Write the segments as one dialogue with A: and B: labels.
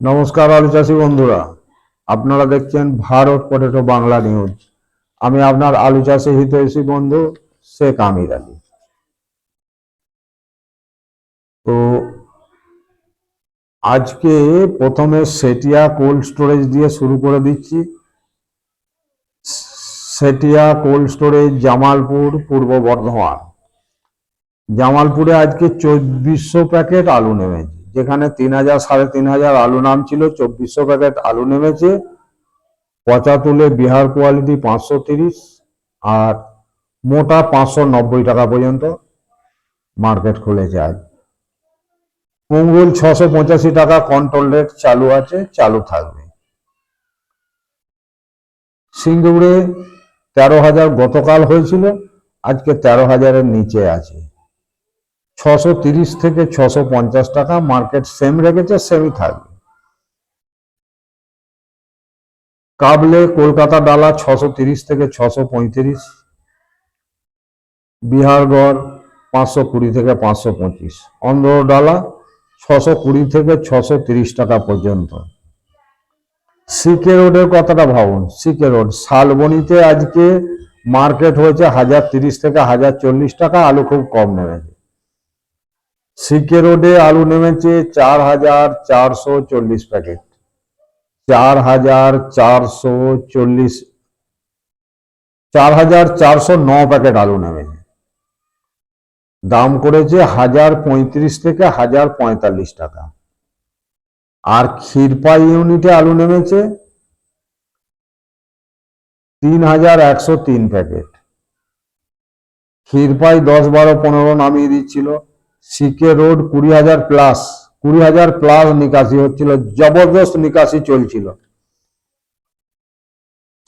A: নমস্কার আলু চাষি বন্ধুরা। আপনারা দেখছেন ভারত পটেটো বাংলা নিউজ। আমি আপনার আলু চাষি হিতৈষী বন্ধু শেখ আমির আলী। তো আজকে প্রথমে সেটিয়া কোল্ড স্টোরেজ দিয়ে শুরু করে দিচ্ছি। সেটিয়া কোল্ড স্টোরেজ জামালপুর পূর্ব বর্ধমান। জামালপুরে আজকে চব্বিশশো প্যাকেট আলু নেমেছে। যেখানে তিন হাজার, সাড়ে তিন হাজার আলু নাম ছিল, চব্বিশশো প্যাকেট আলু নেমেছে, পচা তুলে বিহার কোয়ালিটি পাঁচশো তিরিশ আর মোটা পাঁচশো নব্বই টাকা পর্যন্ত মার্কেট খুলেছে আজ। মঙ্গল ছশো পঁচাশি টাকা কন্ট্রোল রেট চালু আছে, চালু থাকবে। সিঙ্গুরে তেরো হাজার গতকাল হয়েছিল, আজকে তেরো হাজারের নিচে আছে। ছশো তিরিশ থেকে ছশো পঞ্চাশ টাকা মার্কেট সেম রেখেছে সেমই থাকবে। কাবলে, কলকাতা, ডালা ছশো তিরিশ থেকে ছশো পঁয়ত্রিশ। বিহারগড় পাঁচশো কুড়ি থেকে পাঁচশো পঁচিশ। অন্ধ্র ডালা ছশো কুড়ি থেকে ছশো তিরিশ টাকা পর্যন্ত। সিকে রোডের কথাটা ভাবুন, সিকে রোড। শালবনিতে আজকে মার্কেট হয়েছে হাজার তিরিশ থেকে হাজার চল্লিশ টাকা, আলু খুব কম নেমেছে। সিকে রোডে আলু নেমেছে চার হাজার চারশো চল্লিশ প্যাকেট। চার হাজার চারশো চল্লিশ চার হাজার চারশো ন প্যাকেট আলু নেমেছে। দাম করেছে হাজার পঁয়ত্রিশ থেকে হাজার পঁয়তাল্লিশ টাকা। আর ক্ষীরপাই ইউনিটে আলু নেমেছে তিন হাজার একশো তিন প্যাকেট। ক্ষীরপাই দশ বারো পনেরো নামিয়ে দিচ্ছিল। সিকে রোড কুড়ি হাজার প্লাস কুড়ি হাজার প্লাস নিকাশি হচ্ছিল, জবরদস্ত নিকাশি চলছিল।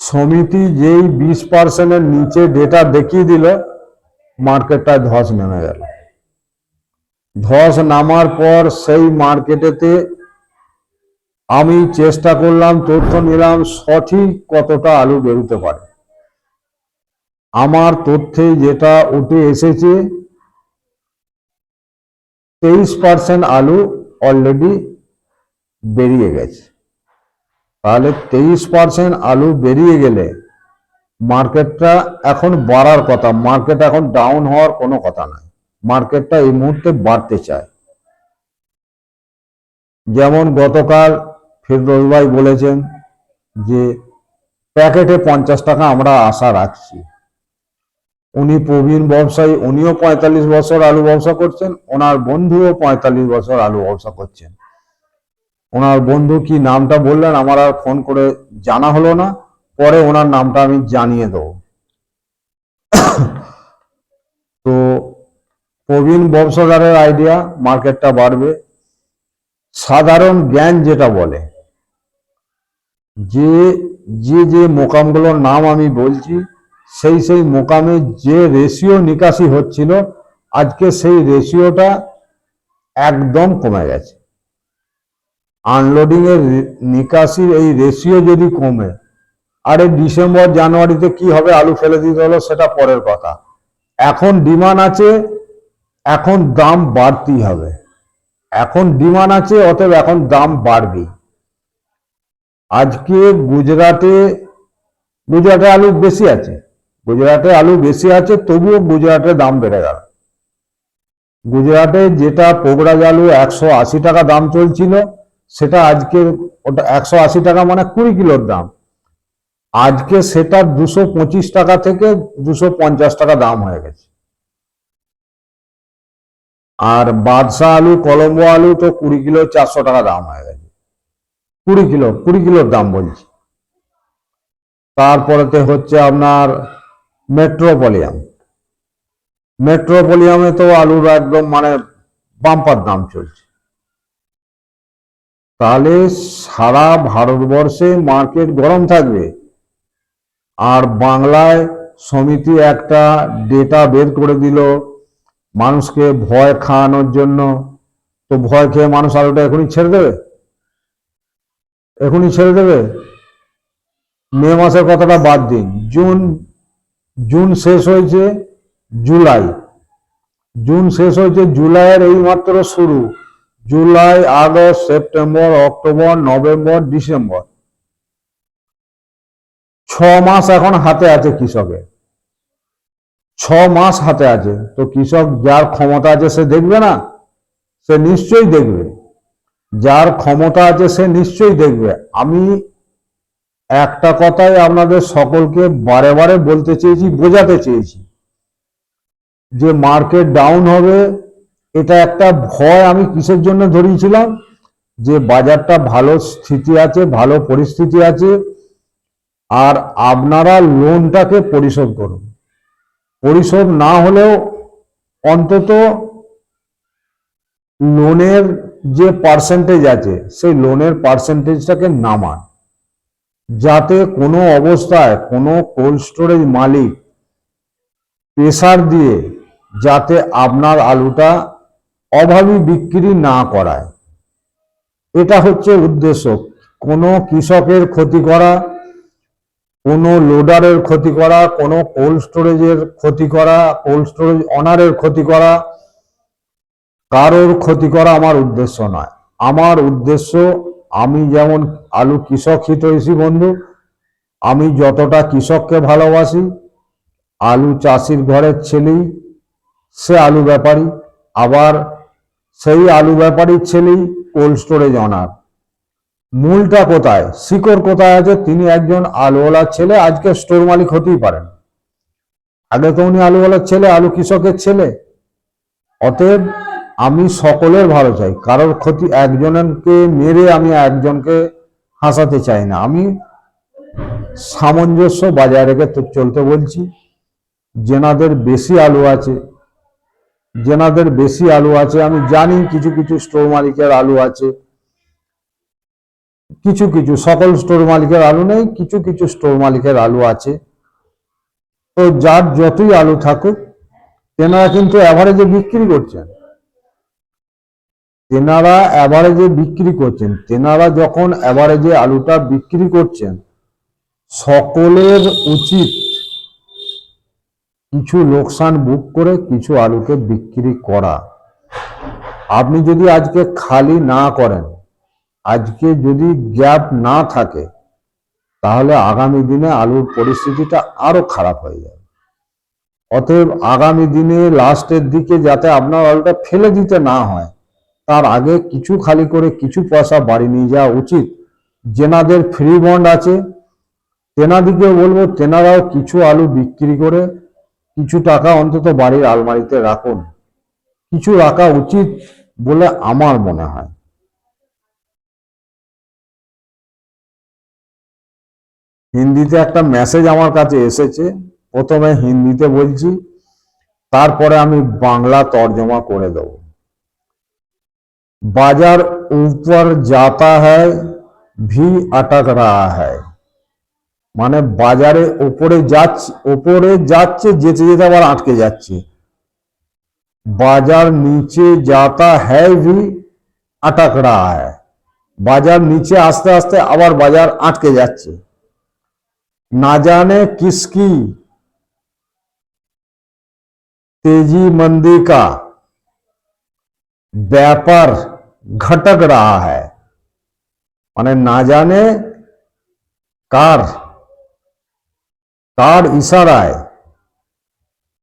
A: সমিতি যেই বিশ পার্সেন্টের নিচে ডেটা দেখিয়ে দিল মার্কেটটায় ধস নেমে গেল। ধস নামার পর সেই মার্কেটেতে আমি চেষ্টা করলাম, তথ্য নিলাম, সঠিক কতটা আলু বেরোতে পারে। আমার তথ্যে যেটা উঠে এসেছে তেইশ পার্সেন্ট আলু অলরেডি বেরিয়ে গেছে। তাহলে তেইশ পার্সেন্ট আলু বেরিয়ে গেলে মার্কেটটা এখন বাড়ার কথা মার্কেট এখন ডাউন হওয়ার কোনো কথা নাই মার্কেটটা এই মুহূর্তে বাড়তে চায়। যেমন গতকাল ফিরদোস ভাই বলেছেন যে প্যাকেটে পঞ্চাশ টাকা আমরা আশা রাখছি। উনি প্রবীণ ব্যবসায়ী, উনিও পঁয়তাল্লিশ বছর আলু ব্যবসা করছেন, ওনার বন্ধুও পঁয়তাল্লিশ বছর আলু ব্যবসা করছেন। ওনার বন্ধু কি নামটা বললেন আমার আর ফোন করে জানা হলো না, পরে ওনার নামটা আমি জানিয়ে দেবো। তো প্রবীণ ব্যবসাদারের আইডিয়া, মার্কেটটা বাড়বে। সাধারণ জ্ঞান যেটা বলে, যে যে যে মোকামগুলোর নাম আমি বলছি সেই সেই মোকামে যে রেশিও নিকাশি হচ্ছিল, আজকে সেই রেশিওটা একদম কমে গেছে। আনলোডিং এর নিকাশির এই রেশিও যদি কমে, আরে ডিসেম্বর, জানুয়ারিতে কি হবে, আলু ফেলে দিতে হলো, সেটা পরের কথা। এখন ডিমান্ড আছে, এখন দাম বাড়তেই হবে। এখন ডিমান্ড আছে, অতএব এখন দাম বাড়বে আজকে গুজরাটে গুজরাটে আলু বেশি আছে। গুজরাটে আলু বেশি আছে, তবুও গুজরাটে দাম বেড়ে গেল। গুজরাটে যেটা পোগরাজ আলু একশো আশি টাকা দাম চলছিল, সেটা আজকে ওটা একশো আশি টাকা মানে কুড়ি কিলোর দাম। আজকে সেটা দুশো পঁচিশ টাকা থেকে দুশো পঞ্চাশ টাকা দাম হয়ে গেছে। আর বাদশা আলু, কলম্বো আলু তো কুড়ি কিলো, চারশো টাকা দাম হয়ে গেছে। কুড়ি কিলো, কুড়ি কিলোর দাম বলছি। তারপরেতে হচ্ছে আপনার মেট্রোপলিয়াম মেট্রোপলিয়ামে তো আলুর একদম মানে বাম্পার দাম চলছে। তাহলে সারা ভারতবর্ষে মার্কেট গরম থাকবে আর বাংলায় সমিতি একটা ডেটা বের করে দিল মানুষকে ভয় খাওয়ানোর জন্য। তো ভয় খেয়ে মানুষ আলুটা এখনই ছেড়ে দেবে? এখনই ছেড়ে দেবে? মে মাসের কথাটা বাদ দিন। জুন জুন শেষ হয়েছে জুলাই। জুন শেষ হয়েছে জুলাইয়ের এই মাত্র শুরু। July, August, September, October, November, December. ছ মাস এখন হাতে আছে কৃষকের। ছ মাস হাতে আছে। তো কৃষক যার ক্ষমতা আছে সে দেখবে না? সে নিশ্চয়ই দেখবে। যার ক্ষমতা আছে সে নিশ্চয়ই দেখবে। আমি একটা কথাই আপনাদের সকলকে বারে বারে বলতে চেয়েছি, বোঝাতে চেয়েছি। যে মার্কেট ডাউন হবে, এটা একটা ভয় আমি কিসের জন্য ধরিয়েছিলাম? যে বাজারটা ভালো স্থিতি আছে, ভালো পরিস্থিতি আছে, আর আপনারা লোনটাকে পরিশোধ করুন। পরিশোধ না হলেও অন্তত লোনের যে পার্সেন্টেজ আছে, সেই লোনের পার্সেন্টেজটাকে নামান। যাতে কোনো অবস্থায় কোনো কোল্ড স্টোরেজ মালিক প্রেসার দিয়ে যাতে আপনার আলুটা অভাবী বিক্রি না করায়। এটা হচ্ছে উদ্দেশ্য। কোনো কৃষকের ক্ষতি করা, কোনো লোডারের ক্ষতি করা, কোনো কোল্ড স্টোরেজের ক্ষতি করা, কোল্ড স্টোরেজ অনারের ক্ষতি করা, কারোর ক্ষতি করা আমার উদ্দেশ্য নয়। আমার উদ্দেশ্য আমি যেমন আলু কৃষক হিতৈষী বন্ধু, আমি যতটা কৃষককে ভালোবাসি, আলু চাষির ঘরের ছেলেই সে আলু ব্যাপারী, আবার সেই আলু ব্যাপারীর ছেলেই কোল্ড স্টোরেজ অনার। মূলটা কোথায়? শিকড় কোথায় আছে? তিনি একজন আলুওয়ালার ছেলে, আজকে স্টোর মালিক হতেই পারেন। আগে তো উনি আলুওয়ালার ছেলে, আলু কৃষকের ছেলে। অতএব আমি সকলের ভালো চাই। কারোর ক্ষতি একজনকে মেরে আমি একজনকে হাসাতে চাই না। আমি সামঞ্জস্য বজায় রেখে চলতে বলছি। যেনাদের বেশি আলু আছে, যেনাদের বেশি আলু আছে, আমি জানি কিছু কিছু স্টোর মালিকের আলু আছে। কিছু কিছু, সকল স্টোর মালিকের আলু নেই, কিছু কিছু স্টোর মালিকের আলু আছে। তো যার যতই আলু থাকুক, তেনারা কিন্তু অ্যাভারেজে বিক্রি করছেন। তেনারা অ্যাভারেজে বিক্রি করছেন। তেনারা যখন অ্যাভারেজে আলুটা বিক্রি করছেন, সকলের উচিত কিছু লোকসান বুক করে কিছু আলুকে বিক্রি করা। আপনি যদি আজকে খালি না করেন, আজকে যদি গ্যাপ না থাকে, তাহলে আগামী দিনে আলুর পরিস্থিতিটা আরও খারাপ হয়ে যাবে। অতএব আগামী দিনে লাস্টের দিকে যাতে আপনার আলুটা ফেলে দিতে না হয় তার আগে কিছু খালি করে কিছু পয়সা বাড়ি নিয়ে যাওয়া উচিত। যেনাদের ফ্রি বন্ড আছে তেনাদিকে বলব, তেনারাও কিছু আলু বিক্রি করে কিছু টাকা অন্তত বাড়ির আলমারিতে রাখুন। কিছু রাখা উচিত বলে আমার মনে হয়। হিন্দিতে একটা মেসেজ আমার কাছে এসেছে, প্রথমে হিন্দিতে বলছি, তারপরে আমি বাংলা তর্জমা করে দেব। বাজার উপর जाता है भी अटक रहा है মানে বাজারে উপরে যাচ্ছে উপরে যাচ্ছে যেতে যেতে আবার আটকে যাচ্ছে বাজার নিচে যাতা হ্যায় ভি আটক রা হ্যায় বাজার নিচে আস্তে আস্তে আবার বাজার আটকে যাচ্ছে না জানে কিসকি तेजी मंदी का व्यापार घटक रहा है মানে না জানে কার কার ইশারায়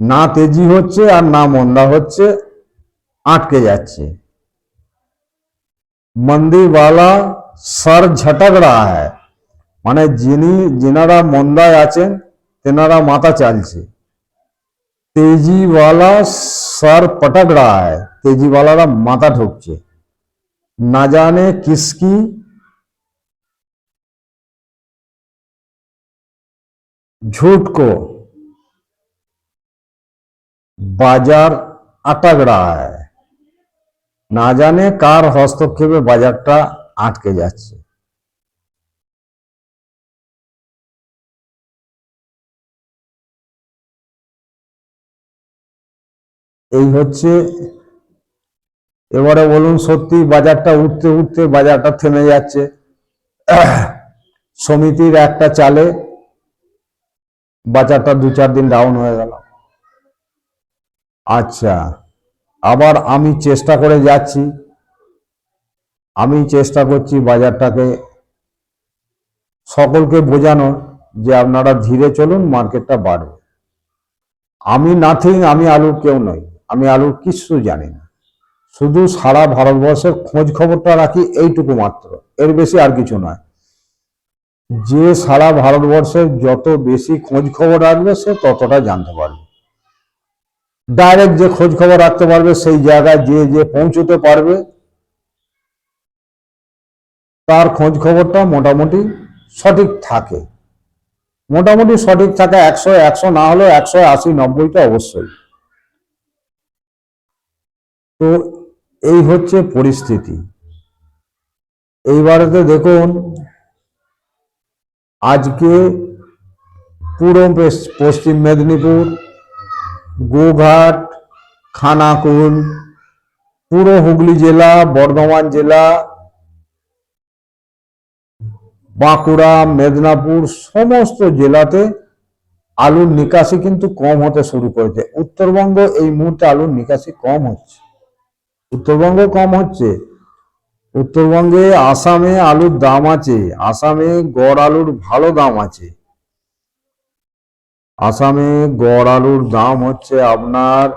A: না তেজি হচ্ছে আর না মন্দা হচ্ছে আটকে যাচ্ছে মন্দিরওয়ালা সর ঝটক রা হ্যায় মানে যিনি যেনারা মন্দায় আছেন তেনারা মাথা চালছে তেজিওয়ালা সর পটক রা হ্যায় তেজিওয়ালারা মাথা ঠুকছে না জানে কিসকি झूठ को বাজার আটক रहा है না জানে কার হস্তক্ষেপে বাজারটা আটকে যাচ্ছে এই হচ্ছে, এবারে বলুন সত্যি বাজারটা উঠতে উঠতে বাজারটা থেমে যাচ্ছে। সমিতির একটা চালে বাজারটা দু চার দিন ডাউন হয়ে গেল। আচ্ছা আবার আমি চেষ্টা করে যাচ্ছি। আমি চেষ্টা করছি বাজারটাকে সকলকে বোঝানো যে আপনারা ধীরে চলুন মার্কেটটা বাড়বে। আমি নাথিং আমি আলুর কেউ নই। আমি আলুর কিচ্ছু জানি না। শুধু সারা ভারতবর্ষের খোঁজ খবরটা রাখি এইটুকু মাত্র। এর বেশি আর কিছু নয়। যে সারা ভারতবর্ষের যত বেশি খোঁজ খবর রাখবে, সে ততটা জানতে পারবে। ডাইরেক্ট যে খোঁজ খবর রাখতে পারবে, সেই জায়গায় যে যে পৌঁছতে পারবে, তার খোঁজ খবরটা মোটামুটি সঠিক থাকে। মোটামুটি সঠিক থাকে একশো একশো না হলেও একশো আশি, নব্বইটা অবশ্যই। তো এই হচ্ছে পরিস্থিতি। এইবারেতে দেখুন, আজকে পুরো পশ্চিম মেদিনীপুর, গোঘাট, খানাকুল পুরো হুগলি জেলা, বর্ধমান জেলা, বাঁকুড়া, মেদিনীপুর সমস্ত জেলাতে আলুর নিকাশি কিন্তু কম হতে শুরু করেছে। উত্তরবঙ্গ এই মুহূর্তে আলুর নিকাশি কম হচ্ছে। উত্তরবঙ্গ কম হচ্ছে। উত্তরবঙ্গে আসামে আলুর দাম আছে। আসামে গড় আলুর ভালো দাম আছে। আসামে গড় আলুর দাম হচ্ছে আপনার,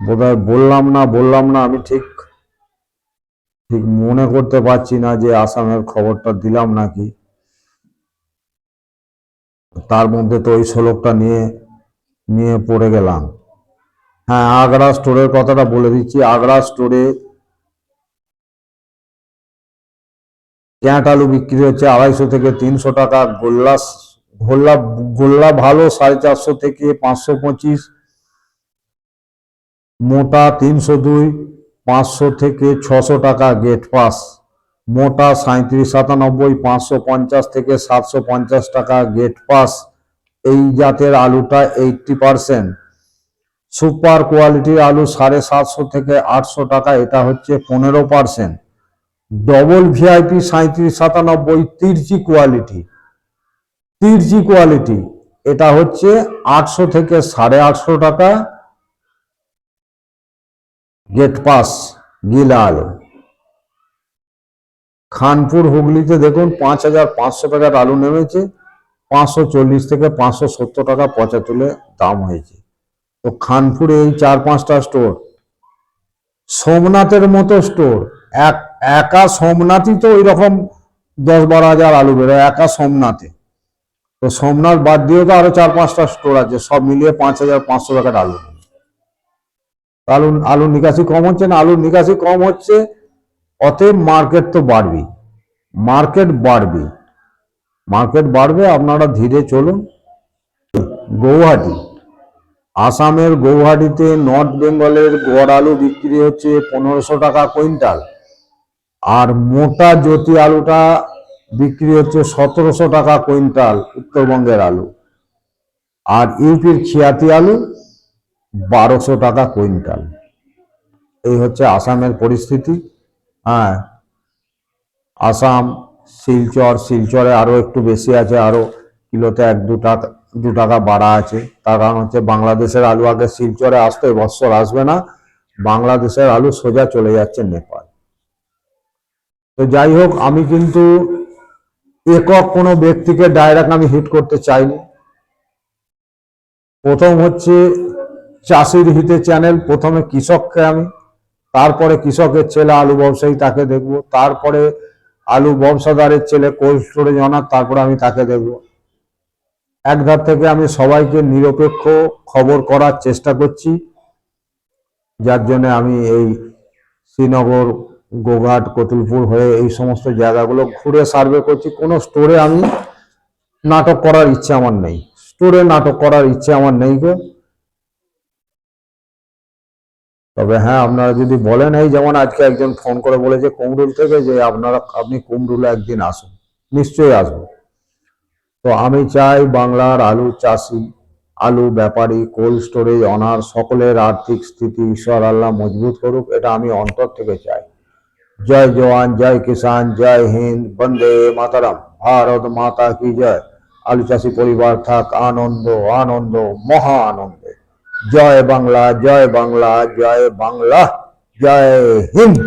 A: বোধহয় বললাম না বললাম না, আমি ঠিক ঠিক মনে করতে পারছি না যে আসামের খবরটা দিলাম নাকি। তার মধ্যে তো ওই শ্লোকটা নিয়ে নিয়ে পড়ে গেলাম। হ্যাঁ আগ্রা স্টোরের কথাটা বলে দিচ্ছি। আগ্রা স্টোরে ক্যাট আলু বিক্রি হচ্ছে আড়াইশো থেকে তিনশো টাকা। গোল্লা গোল্লা গোল্লা ভালো সাড়ে চারশো থেকে পাঁচশো পঁচিশ। মোটা তিনশো দুই, পাঁচশো থেকে ছশো টাকা গেট পাস মোটা সাঁত্রিশ সাতানব্বই, পাঁচশো পঞ্চাশ থেকে সাতশো পঞ্চাশ টাকা গেট পাস এই জাতের আলুটা এইটটি পারসেন্ট সুপার কোয়ালিটির আলু সাড়ে সাতশো থেকে আটশো টাকা, এটা হচ্ছে পনেরো পারসেন্ট। ডবল ভিআইপি সাঁত্রিশ সাতানব্বই তিরচি কোয়ালিটি। তিরচি কোয়ালিটি, এটা হচ্ছে আটশো থেকে সাড়ে আটশো টাকা। গেট পাস, গিলা আলু। খানপুর হুগলিতে দেখুন, পাঁচ হাজার পাঁচশো টাকার আলু নেমেছে। পাঁচশো চল্লিশ থেকে পাঁচশো সত্তর টাকা পচা তুলে দাম হয়েছে। তো খানপুরে এই চার পাঁচটা স্টোর সোমনাথের মতো স্টোর এক, একা সোমনাথই তো ওই রকম দশ বারো হাজার আলু বেরোয়, একা সোমনাথে। তো সোমনাথ বাদ দিয়েও তো আরও চার পাঁচটা স্টোর আছে, সব মিলিয়ে পাঁচ হাজার পাঁচশো টাকার আলু আলু আলুর নিকাশি কম হচ্ছে না? আলুর নিকাশি কম হচ্ছে, অতএব মার্কেট তো বাড়বে মার্কেট বাড়বে। মার্কেট বাড়বে, আপনারা ধীরে চলুন। গৌহাটি আসামের গৌহাটিতে নর্থ বেঙ্গলের গড় আলু বিক্রি হচ্ছে পনেরোশো টাকা কুইন্টাল। আর মোটা জ্যোতি আলুটা বিক্রি হচ্ছে সতেরোশো টাকা কুইন্টাল উত্তরবঙ্গের আলু। আর ইউপির খিয়াতি আলু বারোশো টাকা কুইন্টাল। এই হচ্ছে আসামের পরিস্থিতি। হ্যাঁ আসাম, শিলচর, শিলচরে আরও একটু বেশি আছে আরও কিলোতে এক দু টাকা দু টাকা বাড়া আছে। তার কারণ হচ্ছে বাংলাদেশের আলু আগে শিলচরে আসতো, এবছর আসবে না। বাংলাদেশের আলু সোজা চলে যাচ্ছে নেপাল। তো যাই হোক, আমি কিন্তু একক কোনো ব্যক্তিকে ডাইরেক্ট আমি হিট করতে চাইনি। প্রথম হচ্ছে চাষির হিতে চ্যানেল প্রথমে কৃষককে আমি, তারপরে কৃষকের ছেলে আলু ব্যবসায়ী তাকে দেখব, তারপরে আলু ব্যবসাদারের ছেলে কোল্ড স্টোরেজ অনার তারপরে আমি তাকে দেখব। এক ধার থেকে আমি সবাইকে নিরপেক্ষ খবর করার চেষ্টা করছি। যার জন্য আমি এই শ্রীনগর, গোঘাট, কতুলপুর হয়ে এই সমস্ত জায়গাগুলো ঘুরে সার্ভে করছি। কোনো স্টোরে আমি নাটক করার ইচ্ছে আমার নেই। স্টোরে নাটক করার ইচ্ছে আমার নেই গো। তবে হ্যাঁ আপনারা যদি বলেন, এই যেমন আজকে একজন ফোন করে বলেছে কুমরুল থেকে যে আপনারা, আপনি কুমরুলে একদিন আসুন। নিশ্চয়ই আসব। তো আমি চাই বাংলার আলু চাষি, আলু ব্যাপারী, কোল্ড স্টোরেজ, অনার সকলের আর্থিক স্থিতি ঈশ্বর আল্লাহ মজবুত করুক, এটা আমি অন্তর থেকে চাই। জয় জওয়ান, জয় কিষান জয় হিন্দ, বন্দে মাতারাম। ভারত মাতা কি জয়? আলু চাষি পরিবার থাক আনন্দ আনন্দ, মহা আনন্দে। জয় বাংলা জয় বাংলা জয় বাংলা, জয় হিন্দ।